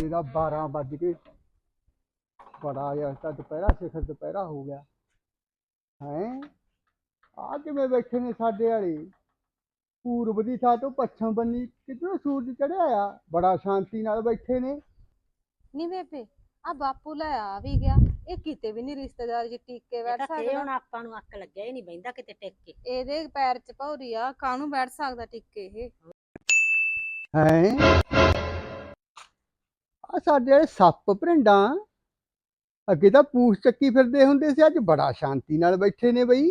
ਸਵੇਰੇ ਦਾ 12 ਵੱਜ ਗਏ ਬੜਾ ਯਾਰ ਤਾਂ ਦੁਪਹਿਰਾ ਸਿਖਰ ਦੁਪਹਿਰਾ ਹੋ ਗਿਆ। ਹੈ? ਆ ਕਿਵੇਂ ਬੈਠੇ ਨੇ ਸਾਡੇ ਵਾਲੇ? ਪੂਰਬ ਦੀ ਥਾਂ ਤੋਂ ਪੱਛਮ ਬੰਨੀ ਕਿਧਰੋਂ ਸੂਰਜ ਚੜਿਆ ਆ? ਬੜਾ ਸ਼ਾਂਤੀ ਨਾਲ ਬੈਠੇ ਨੇ। ਨੀ ਬੇਬੇ ਆ ਬਾਪੂ ਲੈ ਆ ਵੀ ਗਿਆ। ਇਹ ਕਿਤੇ ਵੀ ਨਹੀਂ ਰਿਸ਼ਤੇਦਾਰ ਜੀ ਟਿੱਕ ਕੇ ਬੈਠ ਤੇ ਸਕਦਾ ਹੁਣ ਆਪਾਂ ਨੂੰ ਅੱਕ ਲੱਗਿਆ ਹੀ ਨਹੀਂ ਬੈਂਦਾ ਕਿਤੇ ਟਿਕ। ਕੇ ਇਹਦੇ ਪੈਰ 'ਚ ਭੌਰੀ ਆ ਕਾਹਨੂੰ ਬੈਠ ਸਕਦਾ ਟਿੱਕ ਕੇ ਇਹ? ਹੈ? ਆ ਸਾਡੇ ਵਾਲੇ ਸੱਪ ਭਰਿੰਡਾਂ। ਅੱਗੇ ਤਾਂ ਪੂਛ ਚੱਕੀ ਫਿਰਦੇ ਹੁੰਦੇ ਸੀ ਅੱਜ ਬੜਾ ਸ਼ਾਂਤੀ ਨਾਲ ਬੈਠੇ ਨੇ ਬਈ।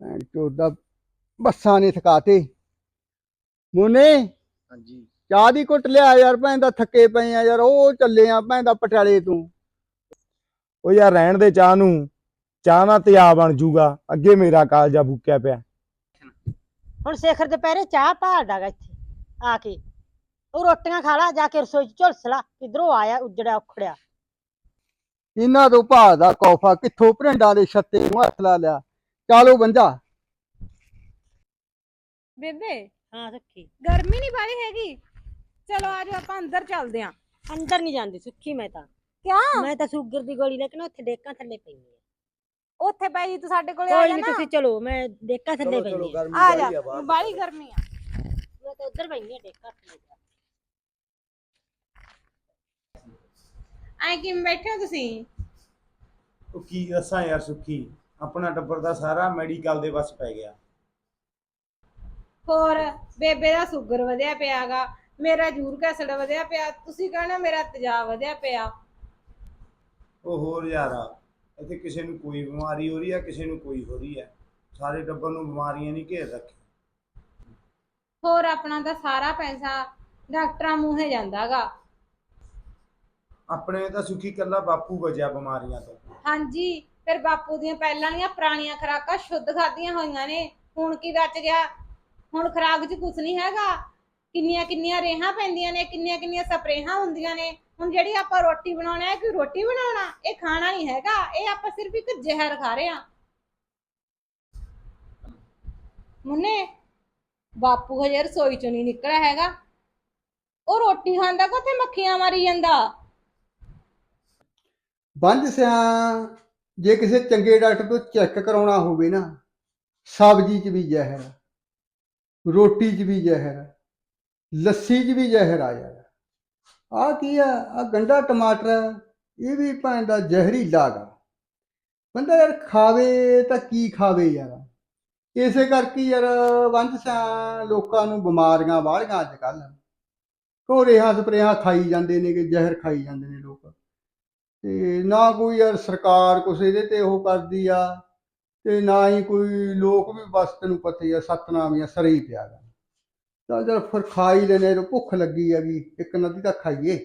ਭੈਣ ਚੋਦਾ ਬੱਸਾਂ ਨੇ ਥਕਾਤੇ। ਮੋਨੇ ਹਾਂਜੀ। ਚਾਹ ਦੀ ਘੁੱਟ ਲਿਆ ਯਾਰ ਭੈਣ ਦਾ ਥੱਕੇ ਪਏ ਆ ਯਾਰ ਉਹ ਚੱਲੇ ਆ ਭੈਣ ਦਾ ਪਟਿਆਲੇ ਤੋਂ। ਉਹ ਯਾਰ ਰਹਿਣ ਦੇ ਚਾਹ ਨੂੰ। ਚਾਹ ਨਾਲ ਤਿਆ ਬਣ ਜੂਗਾ ਅੱਗੇ ਮੇਰਾ ਕਾਲਜਾ ਬੁੱਕਿਆ ਪਿਆ। ਹੁਣ ਸਿਖਰ ਦੁਪਹਿਰੇ ਚਾਹ ਭਾਲਦਾਗਾ ਇੱਥੇ ਆ ਕੇ। ਉਹ ਰੋਟੀਆਂ ਖਾ ਲਾ ਜਾ ਕੇ ਰਸੋਈ ਚ ਝੁਲਸ ਲਾ ਕਿਧਰੋਂ ਆਇਆ ਉਜੜਿਆ ਉਖੜਿਆ। ਇਹਨਾਂ ਤੋਂ ਭਾਅ ਦਾ ਕੌਫਾ ਕਿੱਥੋਂ ਭਰਿੰਡਾਂ ਦੇ ਛੱਤੇ ਨੂੰ ਹੱਥ ਲਾ ਲਿਆ। ਚਾਲੋ ਬੰਜਾ। ਬੇਬੇ ਹਾਂ ਸੁੱਖੀ। ਗਰਮੀ ਨਹੀਂ ਬਾਲੀ ਹੈਗੀ? ਚਲੋ ਆਜੋ ਆਪਾਂ ਅੰਦਰ ਚੱਲਦੇ ਆਂ। ਅੰਦਰ ਨਹੀਂ ਜਾਂਦੀ ਸੁੱਖੀ ਮੈਂ ਤਾਂ। ਕਿਉਂ? ਮੈਂ ਤਾਂ ਸ਼ੂਗਰ ਦੀ ਗੋਲੀ ਲੈ ਕੇ ਨਾ ਉੱਥੇ ਡੇਕਾਂ ਥੱਲੇ ਪਈ ਆ। ਉੱਥੇ ਪੈ ਜੀ ਤੂੰ ਸਾਡੇ ਕੋਲੇ ਆ ਕੋਈ ਜਾ ਨਹੀਂ ਨਾ। ਤੁਸੀਂ ਚਲੋ ਮੈਂ ਡੇਕਾਂ ਥੱਲੇ ਪਈ ਆ। ਆ ਜਾ ਬਾਲੀ ਗਰਮੀ ਆ। ਮੈਂ ਤਾਂ ਉੱਧਰ ਪਈ ਆ ਡੇਕਾਂ ਥੱਲੇ। ਐ ਕਿਵੇਂ ਬੈਠੇ ਹੋ ਤੁਸੀਂ? ਉਹ ਕੀ ਦੱਸਾਂ ਯਾਰ ਸੁੱਖੀ ਆਪਣਾ ਟੱਬਰ ਦਾ ਸਾਰਾ ਮੈਡੀਕਲ ਦੇ ਵੱਸ ਪੈ ਗਿਆ। ਹੋਰ ਬੇਬੇ ਦਾ ਸ਼ੂਗਰ ਵਧਿਆ ਪਿਆਗਾ ਮੇਰਾ ਯੂਰਿਕ ਐਸਿਡ ਵਧਿਆ ਪਿਆ ਤੁਸੀਂ ਕਹਿੰਦੇ ਮੇਰਾ ਤੇਜ਼ਾਬ ਵਧਿਆ ਪਿਆ। ਉਹ ਹੋਰ ਯਾਰ ਇੱਥੇ ਕਿਸੇ ਨੂੰ ਕੋਈ ਬਿਮਾਰੀ ਹੋ ਰਹੀ ਹੈ ਕਿਸੇ ਨੂੰ ਕੋਈ ਹੋ ਰਹੀ ਹੈ ਸਾਰੇ ਟੱਬਰ ਨੂੰ ਬਿਮਾਰੀਆਂ ਨਹੀਂ ਘੇਰ ਰੱਖੇ। ਹੋਰ ਆਪਣਾ ਤਾਂ ਸਾਰਾ ਪੈਸਾ ਡਾਕਟਰਾਂ ਮੂੰਹੇ ਜਾਂਦਾਗਾ। ਆਪਣੇ ਤਾਂ ਸੁੱਖੀ ਕੱਲਾ ਬਾਪੂ ਬਚਿਆ ਬਿਮਾਰੀਆਂ ਤੋਂ। ਹਾਂਜੀ, ਫਿਰ ਬਾਪੂ ਦੀਆਂ ਪਹਿਲਾਂ ਦੀਆਂ ਪੁਰਾਣੀਆਂ ਖੁਰਾਕਾਂ ਸ਼ੁੱਧ ਖਾਧੀਆਂ ਹੋਈਆਂ ਨੇ। ਹੁਣ ਕੀ ਬਚ ਗਿਆ? ਹੁਣ ਖੁਰਾਕ 'ਚ ਕੁਝ ਨਹੀਂ ਹੈਗਾ। ਕਿੰਨੀਆਂ ਕਿੰਨੀਆਂ ਰੇਹਾਂ ਪੈਂਦੀਆਂ ਨੇ, ਕਿੰਨੀਆਂ ਕਿੰਨੀਆਂ ਸਪਰੇਹਾਂ ਹੁੰਦੀਆਂ ਨੇ। ਹੁਣ ਜਿਹੜੀ ਆਪਾਂ ਰੋਟੀ ਬਣਾਉਣਾ ਹੈ ਕਿ ਰੋਟੀ ਬਣਾਉਣਾ? ਇਹ ਖਾਣਾ ਨਹੀਂ ਹੈਗਾ। ਇਹ ਆਪਾਂ ਸਿਰਫ ਇੱਕ ਜ਼ਹਿਰ ਖਾ ਰਹੇ ਹਾਂ। ਮੁੰਨੇ, ਬਾਪੂ ਹਜੇ ਰਸੋਈ ਚੋਂ ਨਹੀਂ ਨਿਕਲਿਆ ਹੈਗਾ। ਉਹ ਰੋਟੀ ਖਾਂਦਾ, ਕਿ ਮੱਖੀਆਂ ਮਾਰੀ ਜਾਂਦਾ? ਬੰਦ ਸਿਆ, ਜੇ ਕਿਸੇ ਚੰਗੇ ਡਾਕਟਰ ਤੋਂ ਚੈੱਕ ਕਰਾਉਣਾ ਹੋਵੇ ਨਾ, ਸਬਜ਼ੀ 'ਚ ਵੀ ਜ਼ਹਿਰ, ਰੋਟੀ 'ਚ ਵੀ ਜ਼ਹਿਰ, ਲੱਸੀ 'ਚ ਵੀ ਜ਼ਹਿਰ ਆ ਯਾਰ ਆ ਕੀ ਆ ਆ ਗੰਡਾ ਟਮਾਟਰ, ਇਹ ਵੀ ਭਾਂ ਦਾ ਜ਼ਹਿਰੀ ਲਾਗਾ ਬੰਦਾ ਯਾਰ ਖਾਵੇ ਤਾਂ ਕੀ ਖਾਵੇ ਯਾਰ। ਇਸੇ ਕਰਕੇ ਯਾਰ ਬੰਦ ਸਿਆ ਲੋਕਾਂ ਨੂੰ ਬਿਮਾਰੀਆਂ ਵਾਲੀਆਂ ਅੱਜ ਕੱਲ ਕੋਰੇ ਹੱਥ ਪਰੇਹਾਂ ਖਾਈ ਜਾਂਦੇ ਨੇ ਕਿ ਜ਼ਹਿਰ ਖਾਈ ਜਾਂਦੇ ਨੇ ਲੋਕ। ਤੇ ਨਾ ਕੋਈ ਯਾਰ ਸਰਕਾਰ ਕੁਛ ਇਹਦੇ ਤੇ ਉਹ ਕਰਦੀ ਆ, ਤੇ ਨਾ ਹੀ ਕੋਈ ਲੋਕ ਵੀ ਬਸ ਤੈਨੂੰ ਪਤਾ ਹੀ ਆ ਸਤਨਾਮ ਜਾਂ ਸਰੇ ਹੀ ਪਿਆ ਗਾ ਤਾਂ ਜਦ ਫਿਰ ਖਾ ਹੀ ਲੈਨੇ ਭੁੱਖ ਲੱਗੀ ਹੈਗੀ, ਇੱਕ ਨਦੀ ਤਾਂ ਖਾਈਏ।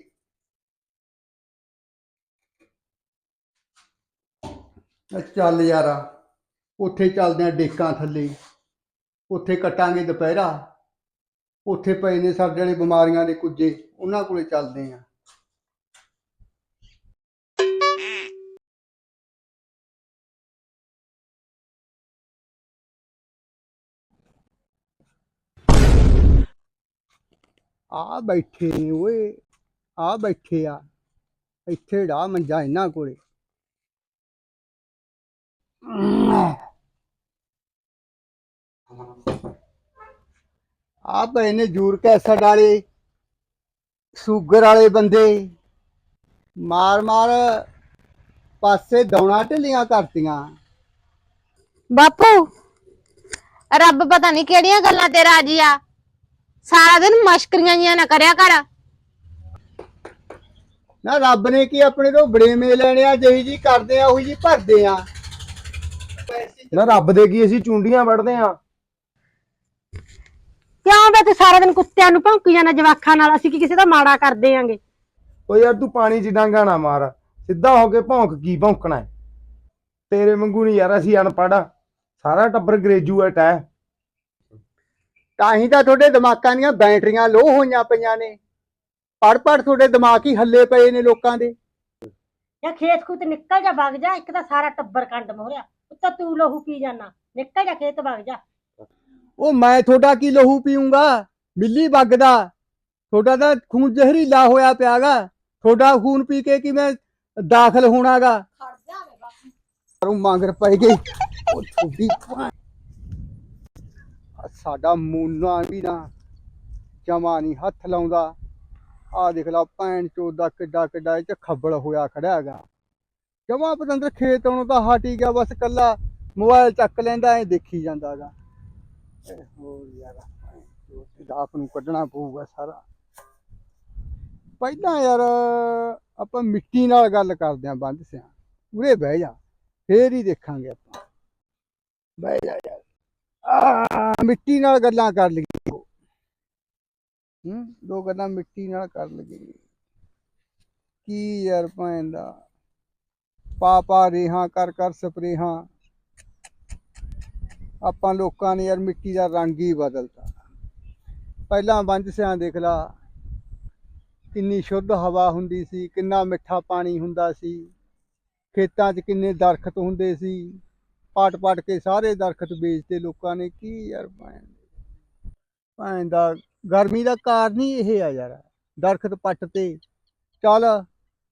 ਚੱਲ ਯਾਰਾ, ਉੱਥੇ ਚੱਲਦੇ ਆ ਡੇਕਾਂ ਥੱਲੇ, ਉੱਥੇ ਕੱਟਾਂਗੇ ਦੁਪਹਿਰਾ, ਉੱਥੇ ਪਏ ਨੇ ਸਾਡੇ ਵਾਲੇ ਬਿਮਾਰੀਆਂ ਦੇ ਕੁੱਜੇ, ਉਹਨਾਂ ਕੋਲੇ ਚੱਲਦੇ ਆ। ਆ ਬੈਠੇ ਨੇ ਓਏ, ਆ ਬੈਠੇ ਆ, ਇੱਥੇ ਡਾ ਮੰਜਾ ਇਹਨਾਂ ਕੋਲੇ। ਆ ਪਏ ਨੇ ਜੂਰ ਕੈਸਟ ਵਾਲੇ, ਸ਼ੂਗਰ ਵਾਲੇ ਬੰਦੇ ਮਾਰ ਮਾਰ ਪਾਸੇ ਦੌਣਾ ਢਿੱਲੀਆਂ ਕਰਤੀਆਂ। ਬਾਪੂ, ਰੱਬ ਪਤਾ ਨਹੀਂ ਕਿਹੜੀਆਂ ਗੱਲਾਂ ਤੇ ਰਾਜੀ ਆ। ਸਾਰਾ ਦਿਨ ਮਸ਼ਕਰੀਆਂ ਜੀਆਂ ਨਾ ਕਰਿਆ ਕਰ। ਨਾ ਰੱਬ ਨੇ ਕੀ ਆਪਣੇ ਤੋਂ ਬੜੇਵੇਂ ਲੈਣੇ ਆ ਜਿਹੀ ਜੀ ਕਰਦੇ ਆ ਉਹੀ ਜੀ ਭਰਦੇ ਆ। ਨਾ ਰੱਬ ਦੇ ਕੀ ਅਸੀਂ ਚੁੰਡੀਆਂ ਵੜਦੇ ਆ। ਕਿਉਂ ਬੇ ਤੂੰ ਸਾਰਾ ਦਿਨ ਕੁੱਤਿਆਂ ਨੂੰ ਭੌਂਕੀ ਜਾਂਦਾ ਜਵਾਖਾਂ ਨਾਲ? ਅਸੀਂ ਕੀ ਕਿਸੇ ਦਾ ਮਾੜਾ ਕਰਦੇ ਆਂਗੇ ਓ ਯਾਰ ਤੂੰ ਪਾਣੀ 'ਚ ਡਾਂਗਾ ਨਾ ਮਾਰ ਸਿੱਧਾ ਹੋ ਕੇ ਭੌਂਕ ਕੀ ਭੌਂਕਣਾ ਹੈ? ਤੇਰੇ ਵਾਂਗੂ ਨਹੀਂ ਯਾਰ ਅਸੀਂ ਅਨਪੜ੍ਹ ਆ। ਸਾਰਾ ਟੱਬਰ ਗ੍ਰੈਜੂਏਟ ਹੈ ਤਾਂ ਹੀ ਤਾਂ ਤੁਹਾਡੇ ਦਿਮਾਗਾਂ ਦੀਆਂ ਬੈਟਰੀਆਂ ਲੋ ਹੋਈਆਂ ਪਈਆਂ ਨੇ। ਪੜ ਪੜ ਤੁਹਾਡੇ ਦਿਮਾਗ ਹੀ ਹੱਲੇ ਪਏ ਨੇ ਲੋਕਾਂ ਦੇ। ਜਾਂ ਖੇਤ ਖੂਤ ਨਿਕਲ ਜਾ ਵਗ ਜਾ ਇੱਕ ਤਾਂ ਸਾਰਾ ਟੱਬਰ ਕੰਡ ਮੋਰਿਆ ਉੱਤੋਂ ਤੂੰ ਲਹੂ ਪੀ ਜਾਣਾ ਨਿਕਲ ਜਾ ਖੇਤ ਵਗ ਜਾ। ਉਹ ਮੈਂ ਤੁਹਾਡਾ ਕੀ ਲਹੂ ਪੀਊਂਗਾ? ਬਿੱਲੀ ਵੱਗਦਾ। ਤੁਹਾਡਾ ਤਾਂ ਖੂਨ ਜ਼ਹਿਰੀਲਾ ਹੋਇਆ ਪਿਆਗਾ। ਤੁਹਾਡਾ ਖੂਨ ਪੀ ਕੇ ਕਿਵੇਂ ਦਾਖਲ ਹੋਣਾਗਾ? ਖੜ ਜਾ ਵੇ ਬਾਪੂ। ਨੂੰ ਮੰਗਰ ਪੈ ਗਈ ਉਹ ਤੁਹਾਡੀ ਭੈਣ। ਸਾਡਾ ਮੂਨਾ ਵੀ ਨਾ ਜਮਾ ਨਹੀਂ ਹੱਥ ਲਾਉਂਦਾ। ਆ ਦੇਖ ਲਾ, ਭੈਣ ਚੋਦਾ ਕਿੱਡਾ ਕਿੱਡਾ ਇਹ ਚ ਖੱਬਲ ਹੋਇਆ ਖੜਾ ਹੈਗਾ। ਜਮਾ ਪਤੰਦਰ ਖੇਤ ਆਉਣੋਂ ਤਾਂ ਹਟ ਗਿਆ, ਬਸ ਕੱਲਾ ਮੋਬਾਈਲ ਚੱਕ ਲੈਂਦਾ, ਐ ਦੇਖੀ ਜਾਂਦਾਗਾ ਹੋਰ ਯਾਰ ਆਪ ਨੂੰ ਕੱਢਣਾ ਪਊਗਾ ਸਾਰਾ। ਪਹਿਲਾਂ ਯਾਰ, ਆਪਾਂ ਮਿੱਟੀ ਨਾਲ ਗੱਲ ਕਰਦੇ ਆਂ ਬੰਦ ਸਿਆਂ। ਉਰੇ ਬਹਿ ਜਾ, ਫੇਰ ਹੀ ਦੇਖਾਂਗੇ ਆਪਾਂ। ਬਹਿ ਜਾ ਯਾਰ। ਮਿੱਟੀ ਨਾਲ ਗੱਲਾਂ ਕਰ ਲਈਏ। ਹੂੰ, ਦੋ ਗੱਲਾਂ ਮਿੱਟੀ ਨਾਲ ਕਰ ਲਈਏ। ਕੀ ਯਾਰ ਭੈਣ ਦਾ? ਪਾ ਪਾ ਰੇਹਾਂ, ਕਰ ਕਰ ਸਪਰੇਹਾਂ। ਆਪਾਂ ਲੋਕਾਂ ਨੇ ਯਾਰ ਮਿੱਟੀ ਦਾ ਰੰਗ ਹੀ ਬਦਲਤਾ। ਪਹਿਲਾਂ ਬੰਜ ਸਿਆਂ ਦੇਖ ਲਾ, ਕਿੰਨੀ ਸ਼ੁੱਧ ਹਵਾ ਹੁੰਦੀ ਸੀ, ਕਿੰਨਾ ਮਿੱਠਾ ਪਾਣੀ ਹੁੰਦਾ ਸੀ। ਖੇਤਾਂ 'ਚ ਕਿੰਨੇ ਦਰਖਤ ਹੁੰਦੇ ਸੀ। ਪਾਟ ਪਾਟ ਕੇ ਸਾਰੇ ਦਰਖਤ ਵੇਚਦੇ ਲੋਕਾਂ ਨੇ, ਕੀ ਯਾਰ ਭੈਣ ਭੈਣ ਦਾ, ਗਰਮੀ ਦਾ ਕਾਰਨ ਹੀ ਇਹ ਆ ਯਾਰ, ਦਰਖਤ ਪੱਟ ਤੇ। ਚੱਲ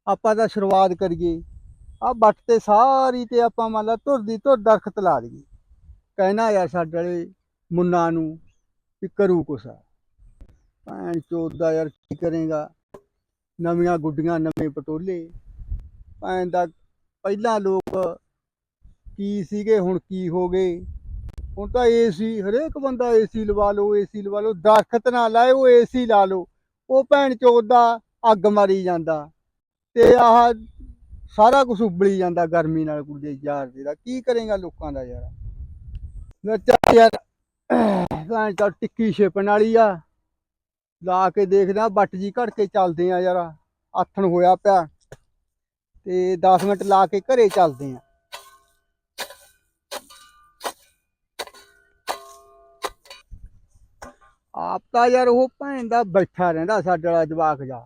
ਆਪਾਂ ਤਾਂ ਸ਼ੁਰੂਆਤ ਕਰੀਏ। ਆ ਬੱਟ ਤੇ ਸਾਰੀ ਤੇ ਆਪਾਂ ਮੰਨ ਲਾ ਧੁਰਦੀ ਧੁਰ ਦਰਖਤ ਲਾ ਦਈਏ ਕਹਿਣਾ ਯਾਰ ਸਾਡੇ ਵਾਲੇ ਮੁੰਨਾ ਨੂੰ ਵੀ ਕਰੂ ਕੁਛ ਭੈਣ ਚੋਦ ਦਾ ਯਾਰ ਕੀ ਕਰੇਗਾ? ਨਵੀਆਂ ਗੁੱਡੀਆਂ, ਨਵੇਂ ਪਟੋਲੇ। ਭੈਣ ਦਾ ਪਹਿਲਾਂ ਲੋਕ ਕੀ ਸੀਗੇ, ਹੁਣ ਕੀ ਹੋ ਗਏ? ਹੁਣ ਤਾਂ ਏਸੀ ਹਰੇਕ ਬੰਦਾ ਏਸੀ ਲਵਾ ਲਓ ਏਸੀ ਲਵਾ ਲਓ, ਦਰਖਤ ਨਾ ਲਾਏ, ਉਹ ਏਸੀ ਲਾ ਲਓ। ਉਹ ਭੈਣ ਚੋਦ ਦਾ ਅੱਗ ਮਾਰੀ ਜਾਂਦਾ ਤੇ ਆਹ ਸਾਰਾ ਕੁਝ ਉਬਲੀ ਜਾਂਦਾ ਗਰਮੀ ਨਾਲ ਕੁੜੇ ਯਾਰ ਦਾ ਕੀ ਕਰੇਗਾ ਲੋਕਾਂ ਦਾ ਯਾਰ? ਲੈ ਯਾਰ, ਭੈਣ ਚੋਦ ਟਿੱਕੀ ਛੇਪਣ ਵਾਲੀ ਆ। ਲਾ ਕੇ ਦੇਖਦਾ ਬੱਟ ਜੀ ਘੜ ਕੇ ਚੱਲਦੇ ਆ ਯਾਰ, ਆਥਣ ਹੋਇਆ ਪਿਆ। ਤੇ 10 ਮਿੰਟ ਲਾ ਕੇ ਘਰੇ ਚੱਲਦੇ ਆ। ਆਪ ਤਾਂ ਯਾਰ ਉਹ ਭੈਣ ਦਾ ਬੈਠਾ ਰਹਿੰਦਾ ਸਾਡੇ ਵਾਲਾ ਜਵਾਕ ਜਾ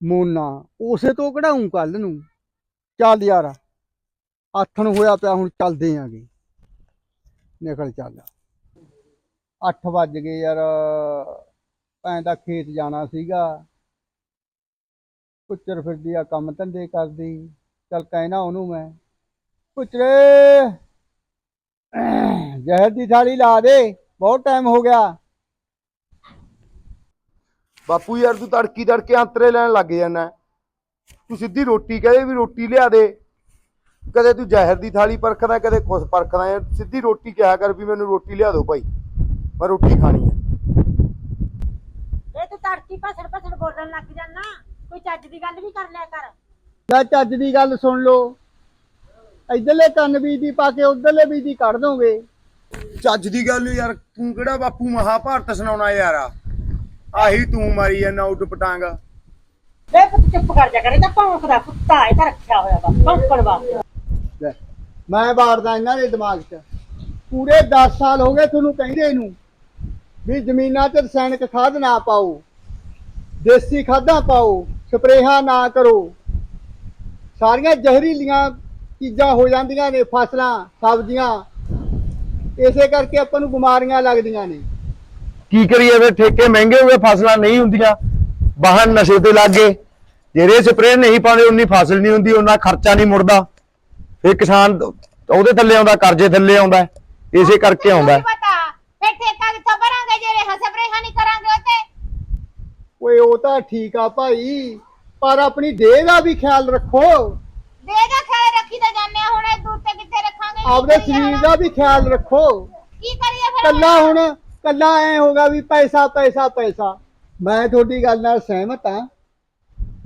ਮੋਨਾ, ਉਸੇ ਤੋਂ ਕਢਾਉਂ ਕੱਲ ਨੂੰ। ਚੱਲ ਯਾਰ ਆਥਣ ਹੋਇਆ ਪਿਆ, ਹੁਣ ਚੱਲਦੇ ਆਂਗੇ। ਨਿਕਲ ਚੱਲ। 8 ਵੱਜ ਗਏ ਯਾਰ, ਭੈਣ ਦਾ ਖੇਤ ਜਾਣਾ ਸੀਗਾ। ਪੁੱਚਰ ਫਿਰਦੀ ਆ ਕੰਮ ਧੰਦੇ ਕਰਦੀ। ਚੱਲ ਕਹਿਣਾ ਉਹਨੂੰ ਮੈਂ ਪੁੱਚਰੇ ਜ਼ਹਿਰ ਦੀ ਥਾਲੀ ਲਾ ਦੇ, ਬਹੁਤ ਟਾਈਮ ਹੋ ਗਿਆ। ਬਾਪੂ ਯਾਰ ਤੂੰ ਤੜਕੀ ਤੜਕੇ ਅੰਤਰੇ ਲੈਣ ਲੱਗ ਜਾਂਦਾ ਤੂੰ ਸਿੱਧੀ ਰੋਟੀ ਕਹੇ ਵੀ ਰੋਟੀ ਲਿਆ ਦੇ। ਕਦੇ ਤੂੰ ਜ਼ਹਿਰ ਦੀ ਥਾਲੀ ਪਰਖਦਾ ਕਦੇ ਕੁਛ ਪਰਖਦਾ ਯਾਰ ਸਿੱਧੀ ਰੋਟੀ ਕਿਹਾ ਕਰ ਵੀ ਮੈਨੂੰ ਰੋਟੀ ਲਿਆ ਦਿਓ ਭਾਈ। ਮੈਂ ਰੋਟੀ ਖਾਣੀ ਹੈ। ਇਹ ਤੂੰ ਤੜਕੀ ਭਸੜ ਭਸੜ ਬੋਲਣ ਲੱਗ ਜਾਨਾ ਕੋਈ ਚੱਜ ਦੀ ਗੱਲ ਵੀ ਕਰ ਲਿਆ ਕਰ। ਜਾਂ ਚੱਜ ਦੀ ਗੱਲ ਸੁਣ ਲਓ। ਇਧਰਲੇ ਕੰਨ ਬੀਜ ਦੀ ਪਾ ਕੇ ਉਧਰਲੇ ਬੀਜ ਦੀ ਕੱਢ ਦੋਗੇ। ਚੱਜ ਦੀ ਗੱਲ ਯਾਰ ਤੂੰ ਕਿਹੜਾ ਬਾਪੂ ਮਹਾਭਾਰਤ ਸੁਣਾਉਣਾ ਯਾਰ ਆਹੀ ਤੂੰ ਮਾਰੀ ਜਾਂਦਾ ਉੱਡ ਪਟਾਂਗ। ਵੇ ਪੁੱਤ ਚੁੱਪ ਕਰ ਜਾ ਕਰੇ ਤਾਂ ਭੌਂਕਦਾ ਕੁੱਤਾ ਇਹ ਤਾਂ ਰੱਖਿਆ ਹੋਇਆ ਵਾ ਭੌਂਕਣ ਵਾਸਤੇ। ਲੈ, ਮੈਂ ਬਾੜਦਾ ਇਹਨਾਂ ਦੇ ਦਿਮਾਗ 'ਚ। ਪੂਰੇ 10 ਸਾਲ ਹੋ ਗਏ ਤੁਹਾਨੂੰ ਕਹਿੰਦੇ ਨੂੰ ਵੀ ਜ਼ਮੀਨਾਂ 'ਚ ਰਸਾਇਣਿਕ ਖਾਦ ਨਾ ਪਾਓ ਦੇਸੀ ਖਾਦਾਂ ਪਾਓ ਸਪਰੇਹਾਂ ਨਾ ਕਰੋ। ਸਾਰੀਆਂ ਜ਼ਹਿਰੀਲੀਆਂ ਚੀਜ਼ਾਂ ਹੋ ਜਾਂਦੀਆਂ ਨੇ ਫਸਲਾਂ ਸਬਜ਼ੀਆਂ। ਇਸੇ ਕਰਕੇ ਆਪਾਂ ਨੂੰ ਬਿਮਾਰੀਆਂ ਲੱਗਦੀਆਂ ਨੇ। ਕੀ ਕਰੀਏ? ਵੇ ਠੇਕੇ ਮਹਿੰਗੇ ਹੋ ਗਏ ਫਸਲਾਂ ਨਹੀਂ ਹੁੰਦੀਆਂ ਵਾਹਨ ਨਸ਼ੇ ਤੇ ਲੱਗ ਗਏ। ਜਿਹੜੇ ਸਪਰੇਅ ਨਹੀਂ ਪਾਉਂਦੇ ਉਨੀ ਫਸਲ ਨਹੀਂ ਹੁੰਦੀ ਉਹਨਾਂ ਖਰਚਾ ਨਹੀਂ ਮੁੜਦਾ। ਫਿਰ ਕਿਸਾਨ ਉਹਦੇ ਥੱਲੇ ਆਉਂਦਾ ਕਰਜ਼ੇ ਥੱਲੇ ਆਉਂਦਾ। ਇਸੇ ਕਰਕੇ ਆਉਂਦਾ। ਪਤਾ ਫਿਰ ਠੇਕਾ ਕਿੱਥੋਂ ਭਰਾਂਗੇ ਜੇ ਰੇਹਾਂ ਸਪਰੇਹਾਂ ਨਹੀਂ ਕਰਾਂਗੇ ਉੱਤੇ ਓਏ ਉਹ ਤਾਂ ਠੀਕ ਆ ਭਾਈ ਪਰ ਆਪਣੀ ਦੇਹ ਦਾ ਵੀ ਖਿਆਲ ਰੱਖੋ। ਦੇ ਦਾ ਖਿਆਲ ਰੱਖੀ ਤਾਂ ਜਾਂਦੇ ਹੁਣ ਇਹ ਦੂਰ ਤੇ ਕਿੱਥੇ ਰੱਖਾਂਗੇ? ਆਪਦੇ ਸਰੀਰ? ਦਾ ਵੀ ਖਿਆਲ ਰੱਖੋ। ਕੀ ਕਰੀਏ ਫਿਰ ਕੱਲਾ ਹੁਣ ਕੱਲਾ ਐ ਹੋਗਾ ਵੀ ਪੈਸਾ ਪੈਸਾ ਪੈਸਾ। ਮੈਂ ਤੁਹਾਡੀ ਗੱਲ ਨਾਲ ਸਹਿਮਤ ਹਾਂ।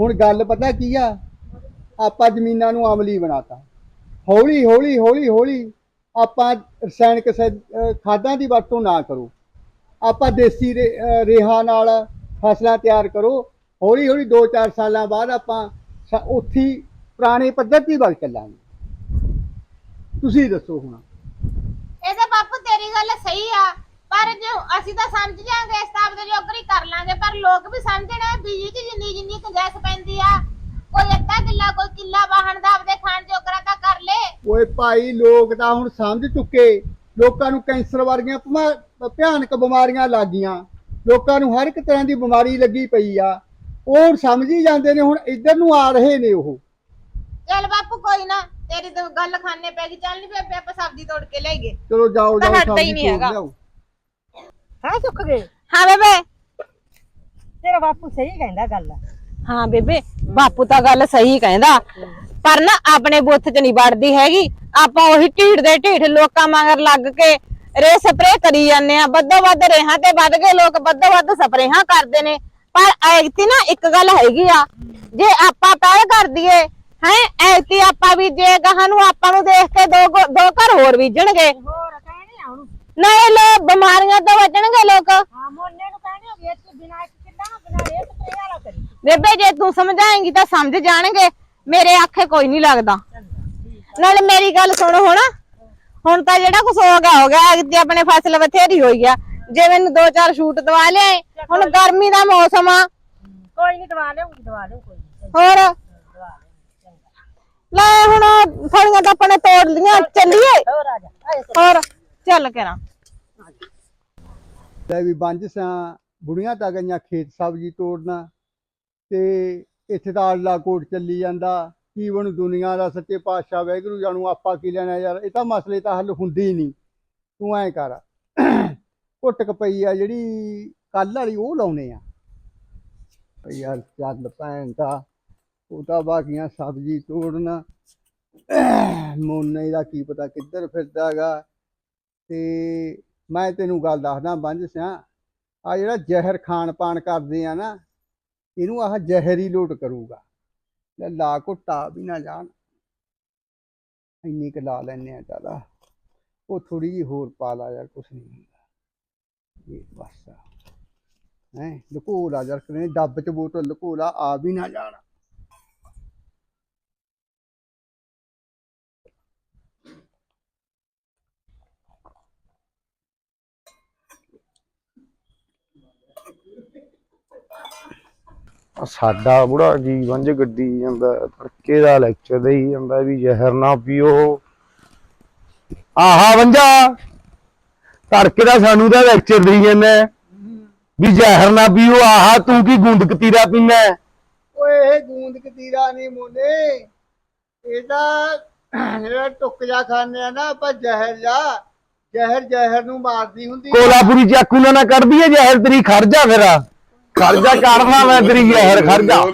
ਹੁਣ ਗੱਲ ਪਤਾ ਕੀ ਆ? ਆਪਾਂ ਜ਼ਮੀਨਾਂ ਨੂੰ ਅਮਲੀ ਬਣਾਤਾ। ਹੌਲੀ ਹੌਲੀ ਹੌਲੀ ਹੌਲੀ ਆਪਾਂ ਰਸਾਇਣਿਕ ਖਾਦਾਂ ਦੀ ਵਰਤੋਂ ਨਾ ਕਰੋ। ਆਪਾਂ ਦੇਸੀ ਰੇ- ਰੇਹਾਂ ਨਾਲ ਫਸਲਾਂ ਤਿਆਰ ਕਰੋ। ਹੌਲੀ ਹੌਲੀ 2-4 ਸਾਲਾਂ ਬਾਅਦ ਆਪਾਂ ਸ- ਉੱਥੀ ਪੁਰਾਣੇ ਪੱਧਤੀ ਵੱਲ ਚੱਲਾਂਗੇ। ਤੁਸੀਂ ਦੱਸੋ ਹੁਣ। ਇਹ ਤਾਂ ਬਾਪੂ ਤੇਰੀ ਗੱਲ ਸਹੀ ਆ। ਪਰ ਜੋ ਅਸੀਂ ਤਾਂ ਸਮਝ ਜਾਾਂਗੇ ਇਸ ਤਾਂ ਆਪਦੇ ਜੋਗਰੀ ਕਰ ਲਾਂਗੇ ਪਰ ਲੋਕ ਵੀ ਸਮਝਣ ਬੀਜੀ ਚ ਜਿੰਨੀ ਜਿੰਨੀ ਕੰਜੈਸ ਪੈਂਦੀ ਆ ਕੋਈ ਅੱਧਾ ਕਿੱਲਾ ਕੋਈ ਕਿੱਲਾ ਵਾਹਣ ਦਾ ਆਪਦੇ ਖਾਣ ਜੋਗਰਾ ਤਾਂ ਕਰ ਲੇ। ਓਏ ਭਾਈ ਲੋਕ ਤਾਂ ਹੁਣ ਸਮਝ ਚੁੱਕੇ। ਲੋਕਾਂ ਨੂੰ ਕੈਂਸਰ ਵਰਗੀਆਂ ਭਮਾ- ਭਿਆਨਕ ਬਿਮਾਰੀਆਂ ਲੱਗ ਗਈਆਂ ਲੋਕਾਂ ਨੂੰ ਹਰ ਇੱਕ ਤਰ੍ਹਾਂ ਦੀ ਬਿਮਾਰੀ ਲੱਗੀ ਪਈ ਆ। ਉਹ ਸਮਝ ਹੀ ਜਾਂਦੇ ਨੇ ਹੁਣ ਇੱਧਰ ਨੂੰ ਆ ਰਹੇ ਨੇ ਉਹ। ਚੱਲ ਬਾਪੂ ਕੋਈ ਨਾ ਤੇਰੀ ਤਾਂ ਗੱਲ ਖਾਣੇ ਪੈ ਗਈ। ਚੱਲ ਨਹੀਂ ਬੇਬੇ ਆਪਾਂ ਸਬਜ਼ੀ ਤੋੜ ਕੇ ਲਿਆਈਏ। ਚਲੋ ਜਾਓ ਤਾਂ ਜਾਓ ਹਟਦਾ ਹੀ ਸਬਜ਼ੀ ਨਹੀਂ ਤੋੜ ਹੈਗਾ। ਲਿਆਓ। ਹਾਂ ਸੁੱਕ ਗਏ? ਹਾਂ ਬੇਬੇ। ਤੇਰਾ ਬਾਪੂ ਸਹੀ ਕਹਿੰਦਾ ਗੱਲ। ਹਾਂ ਬੇਬੇ ਬਾਪੂ ਤਾਂ ਗੱਲ ਸਹੀ ਕਹਿੰਦਾ। ਪਰ ਨਾ ਆਪਣੇ ਬੁੱਥ 'ਚ ਨਹੀਂ ਵੜਦੀ ਹੈਗੀ। ਆਪਾਂ ਉਹੀ ਢੀਠ ਦੇ ਢੀਠ ਲੋਕਾਂ ਮਗਰ ਲੱਗ ਕੇ ਰੇ ਸਪਰੇ ਕਰੀ ਜਾਂਦੇ ਆ ਵੱਧੋ ਵੱਧ ਰੇਹਾਂ ਤੇ ਵੱਧ ਕੇ ਲੋਕ ਵੱਧੋ ਵੱਧ ਸਪਰੇਹਾਂ ਕਰਦੇ ਨੇ। ਪਰ ਐਕਤੀ ਨਾ ਇੱਕ ਗੱਲ ਹੈਗੀ ਆ ਜੇ ਆਪਾਂ ਪਹਿਲ ਕਰ ਦਈਏ ਹੈ ਐਕਤੀ ਆਪਾਂ ਵੀ ਜੇ ਗਾਹਾਂ ਨੂੰ ਆਪਾਂ ਨੂੰ ਦੇਖ ਕੇ ਦੋ ਦੋ ਘਰ ਹੋਰ ਬੀਜਣਗੇ। ਹੋਰ ਕਹਿਣੇ ਆ ਉਹਨੂੰ। ਨਾਲੇ ਲੋ ਬਿਮਾਰੀਆਂ ਤੋਂ ਬਚਣਗੇ ਲੋਕ। ਹਾਂ ਮੋਨੇ ਨੂੰ ਕਹਿਣੇ ਹੋਗੇ ਇਸ ਬਿਨਾ ਇੱਕ ਕਿੱਦਾਂ ਬਿਨਾ ਇਹ ਸਪਰੇ ਵਾਲਾ ਕਰੀ? ਬੇਬੇ ਜੇ ਤੂੰ ਸਮਝਾਏਂਗੀ ਤਾਂ ਸਮਝ ਜਾਣਗੇ। ਮੇਰੇ ਆਖੇ ਕੋਈ ਨਹੀਂ ਲੱਗਦਾ। ਨਾਲੇ ਮੇਰੀ ਗੱਲ ਸੁਣ ਹੁਣ। ਹੁਣ ਤਾਂ ਜਿਹੜਾ ਕੁਝ ਹੋ ਗਿਆ ਹੋ ਗਿਆ। ਅੱਗੇ ਆਪਣੇ ਫਸਲ ਬਥੇਰੀ ਹੋਈ ਆ। ਜੇ ਮੈਨੂੰ ਦੋ ਚਾਰ ਸ਼ੂਟ ਦਵਾ ਲਿਆਏ ਹੁਣ ਗਰਮੀ ਦਾ ਮੌਸਮ ਆ। ਕੋਈ ਨਹੀਂ ਦਵਾ ਲਿਓ ਦਵਾ ਲਿਓ ਕੋਈ ਨੀ। ਹੋਰ? ਲੈ ਹੁਣ ਫੜੀਆਂ ਤਾਂ ਆਪਣੇ ਤੋੜ ਲੀਆਂ। ਚੱਲੀਏ। ਹੋਰ ਆ ਜਾ। ਆਏ ਹੋਰ? ਚੱਲ ਕਰਾਂ। ਲੈ ਵੀ ਬੰਜ ਸਾਂ, ਬੁੜੀਆਂ ਤਾਂ ਗਈਆਂ ਖੇਤ ਸਬਜ਼ੀ ਤੋੜਨਾ। ਤੇ ਇੱਥੇ ਤਾਂ ਅੱਲਾ ਕੋਟ ਚੱਲੀ ਜਾਂਦਾ। ਕੀ ਬਣੂ ਦੁਨੀਆ ਦਾ ਸੱਚੇ ਪਾਤਸ਼ਾਹ ਵੈਗਰੂ ਜਾਣੂ ਆਪਾਂ ਕੀ ਲੈਣਾ ਯਾਰ, ਇਹ ਤਾਂ ਮਸਲੇ ਤਾਂ ਹੱਲ ਹੁੰਦੇ ਹੀ ਨਹੀਂ। ਤੂੰ ਐਂ ਕਰ ਘੁੱਟਕ ਪਈ ਆ ਜਿਹੜੀ ਕੱਲ ਵਾਲੀ, ਉਹ ਲਾਉਨੇ ਆ। ਭਈ ਯਾਰ ਚੱਲ ਭੈਣ ਦਾ, ਉਹ ਤਾਂ ਬਾਕੀਆਂ ਸਬਜ਼ੀ ਤੋੜਨਾ। ਮੋਨੇ ਦਾ ਕੀ ਪਤਾ ਕਿੱਧਰ ਫਿਰਦਾਗਾ ਤੇ ਮੈਂ ਤੈਨੂੰ ਗੱਲ ਦੱਸਦਾ ਬੰਜ ਸਿਆ ਆ ਜਿਹੜਾ ਜ਼ਹਿਰ ਖਾਣ ਪਾਣ ਕਰਦੇ ਆ ਨਾ, ਇਹਨੂੰ ਆਹ ਜ਼ਹਿਰ ਹੀ ਲੋਟ ਕਰੂਗਾ। ਲੈ ਲਾ ਘੁੱਟਾ ਵੀ ਨਾ ਜਾਣ। ਇੰਨੀ ਕੁ ਲਾ ਲੈਨੇ ਆ ਚੱਲ ਉਹ ਥੋੜੀ ਜੀ ਹੋਰ ਪਾ ਲਾ ਯਾਰ, ਕੁਛ ਨਹੀਂ ਹੁੰਦਾ। ਇਹ ਬਸ ਹੈ ਲੁਕੋ ਲਾ ਯਾਰ ਕਰੇ ਡੱਬ ਚ ਬੋਤਲ ਲੁਕੋ ਲਾ ਆ ਵੀ ਨਾ ਜਾਣਾ। ਸਾਡਾ ਬੁੜਾ ਜੀ ਵੰਜ ਗੱਡੀ ਜਾਂਦਾ ਤੜਕੇ ਦਾ ਲੈਕਚਰ ਦੇਈ ਜਾਂਦਾ ਵੀ ਜ਼ਹਿਰ ਨਾ ਪੀਓ। ਆਹਾ ਵੰਜਾ ਤੜਕੇ ਦਾ ਸਾਨੂੰ ਤਾਂ ਲੈਕਚਰ ਦੇਈ ਜਾਂਦਾ ਵੀ ਜ਼ਹਿਰ ਨਾ ਪੀਓ ਆਹਾ ਤੂੰ ਕੀ ਗੁੰਦ ਕਤੀਰਾ ਪੀਣਾ ਓਏ ਇਹ ਗੂੰਦ ਕਤੀਰਾ ਨਹੀਂ ਮੋਨੇ। ਇਹਦਾ ਜਿਹੜਾ ਟੁੱਕ ਜਾ ਖਾਂਦੇ ਆ ਨਾ ਆਪਾਂ ਜ਼ਹਿਰ ਜਾ ਜ਼ਹਿਰ ਜ਼ਹਿਰ ਨੂੰ ਮਾਰਦੀ ਹੁੰਦੀ। ਕੋਲਾਪੁਰੀ ਚਾਕੂ ਨਾਲ ਨਾ ਕੱਢਦੀ ਹੈ ਜ਼ਹਿਰ ਤੇਰੀ ਖੜ ਜਾ ਫਿਰ। ਖਰਜਾ ਕਰਨਾ ਮੈਂ ਤੇਰੀ ਜ਼ਹਿਰ ਖੜ ਜਾ